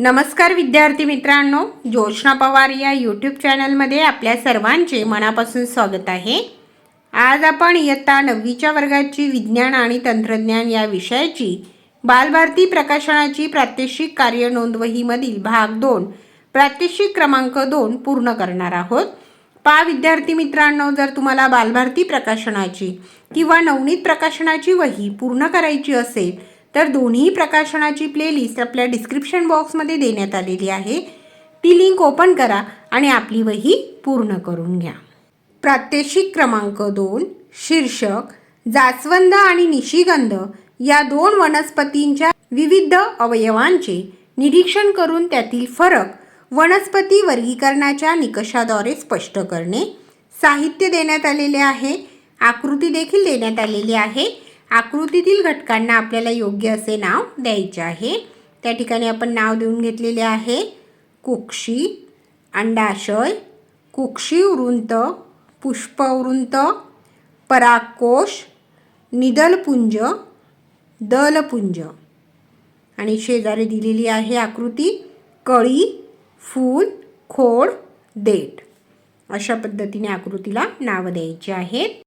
नमस्कार विद्यार्थी मित्रांनो जोशना पवार या यूट्यूब चॅनलमध्ये आपल्या सर्वांचे मनापासून स्वागत आहे. आज आपण इयत्ता नववीच्या वर्गाची विज्ञान आणि तंत्रज्ञान या विषयाची बालभारती प्रकाशनाची प्रात्यक्षिक कार्य नोंदवहीमधील भाग दोन प्रात्यक्षिक क्रमांक दोन पूर्ण करणार आहोत. पा विद्यार्थी मित्रांनो जर तुम्हाला बालभारती प्रकाशनाची किंवा नवनीत प्रकाशनाची वही पूर्ण करायची असेल तर दोन्ही प्रकाशनाची प्लेलिस्ट आपल्या डिस्क्रिप्शन बॉक्समध्ये देण्यात आलेली आहे. ती लिंक ओपन करा आणि आपली वही पूर्ण करून घ्या. प्रात्यक्षिक क्रमांक दोन शीर्षक जास्वंद आणि निशिगंध या दोन वनस्पतींच्या विविध अवयवांचे निरीक्षण करून त्यातील फरक वनस्पती वर्गीकरणाच्या निकषाद्वारे स्पष्ट करणे. साहित्य देण्यात आलेले आहे. आकृती देखील देण्यात आलेली आहे. आकृतीतील घटकांना आपल्याला योग्य असे नाव द्यायचे आहे. त्या ठिकाणी आपण नाव देऊन घेतलेले आहे. कुक्षी अंडाशय कुक्षी वृंत पुष्पवृंत परागकोश निदलपुंज दलपुंज. आणि शेजारी दिलेली आहे आकृती कळी फूल खोड देठ. अशा पद्धतीने आकृतीला नावं द्यायची आहेत.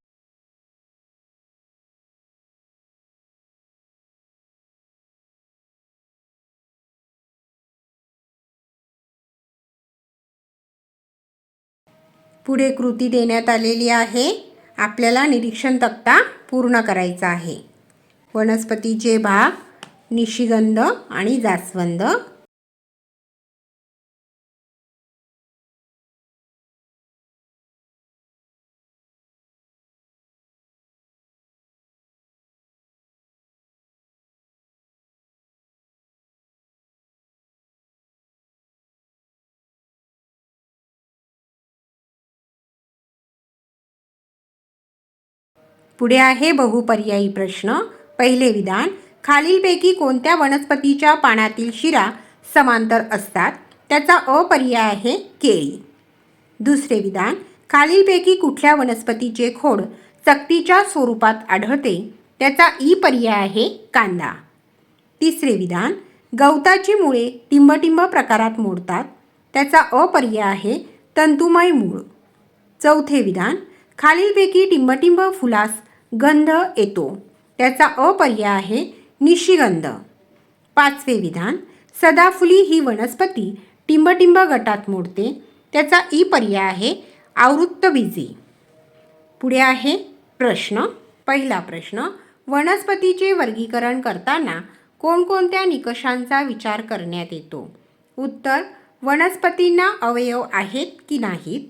पुढे कृती देण्यात आलेली आहे. आपल्याला निरीक्षण तक्ता पूर्ण करायचा आहे. वनस्पतीचे भाग निशिगंध आणि जास्वंद पुढे आहे बहुपर्यायी प्रश्न. पहिले विधान खालीलपैकी कोणत्या वनस्पतीच्या पानातील शिरा समांतर असतात? त्याचा अपर्याय आहे केळी. दुसरे विधान खालीलपैकी कुठल्या वनस्पतीचे खोड चकतीच्या स्वरूपात आढळते? त्याचा ई पर्याय आहे कांदा. तिसरे विधान गवताची मुळे टिंबटिंब प्रकारात मोडतात. त्याचा अपर्याय आहे तंतुमय मूळ. चौथे विधान खालीलपैकी टिंबटिंब फुलास गंध येतो. त्याचा अपर्याय आहे निशिगंध. पाचवे विधान सदाफुली ही वनस्पती टिंबटिंब गटात मोडते. त्याचा ई पर्याय आहे आवृत्तबीजी पुढे आहे प्रश्न. पहिला प्रश्न वनस्पतीचे वर्गीकरण करताना कोणकोणत्या निकषांचा विचार करण्यात येतो? उत्तर वनस्पतींना अवयव आहेत की नाहीत?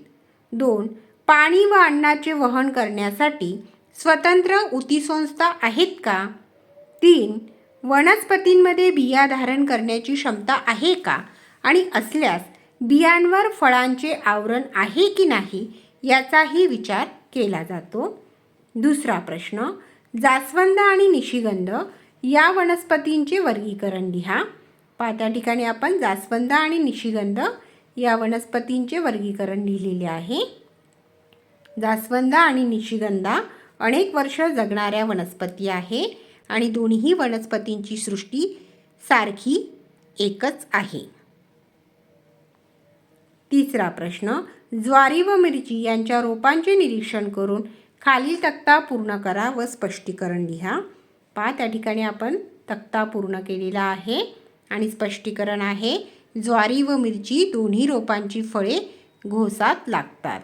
दोन पाणी व अन्नाचे वहन करण्यासाठी स्वतंत्र उतीसंस्था आहेत का? तीन वनस्पतींमध्ये बिया धारण करण्याची क्षमता आहे का? आणि असल्यास बियांवर फळांचे आवरण आहे की नाही याचाही विचार केला जातो. दुसरा प्रश्न जास्वंद आणि निशिगंध या वनस्पतींचे वर्गीकरण लिहा. पा त्या ठिकाणी आपण जास्वंद आणि निशिगंध या वनस्पतींचे वर्गीकरण लिहिलेले आहे. जास्वंद आणि निशिगंधा अनेक वर्ष जगणाऱ्या वनस्पती आहे आणि दोन्ही वनस्पतींची सृष्टी सारखी एकच आहे. तिसरा प्रश्न ज्वारी व मिरची यांच्या रोपांचे निरीक्षण करून खालील तक्ता पूर्ण करा व स्पष्टीकरण लिहा. पहा त्या ठिकाणी आपण तक्ता पूर्ण केलेला आहे आणि स्पष्टीकरण आहे ज्वारी व मिरची दोन्ही रोपांची फळे घोसात लागतात.